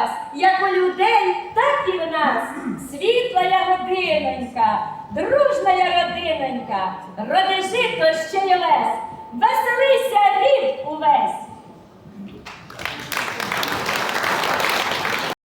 Час, як у людей, так і в нас. Світла я годинонька, дружна я родинонька, роди жито ще й лес.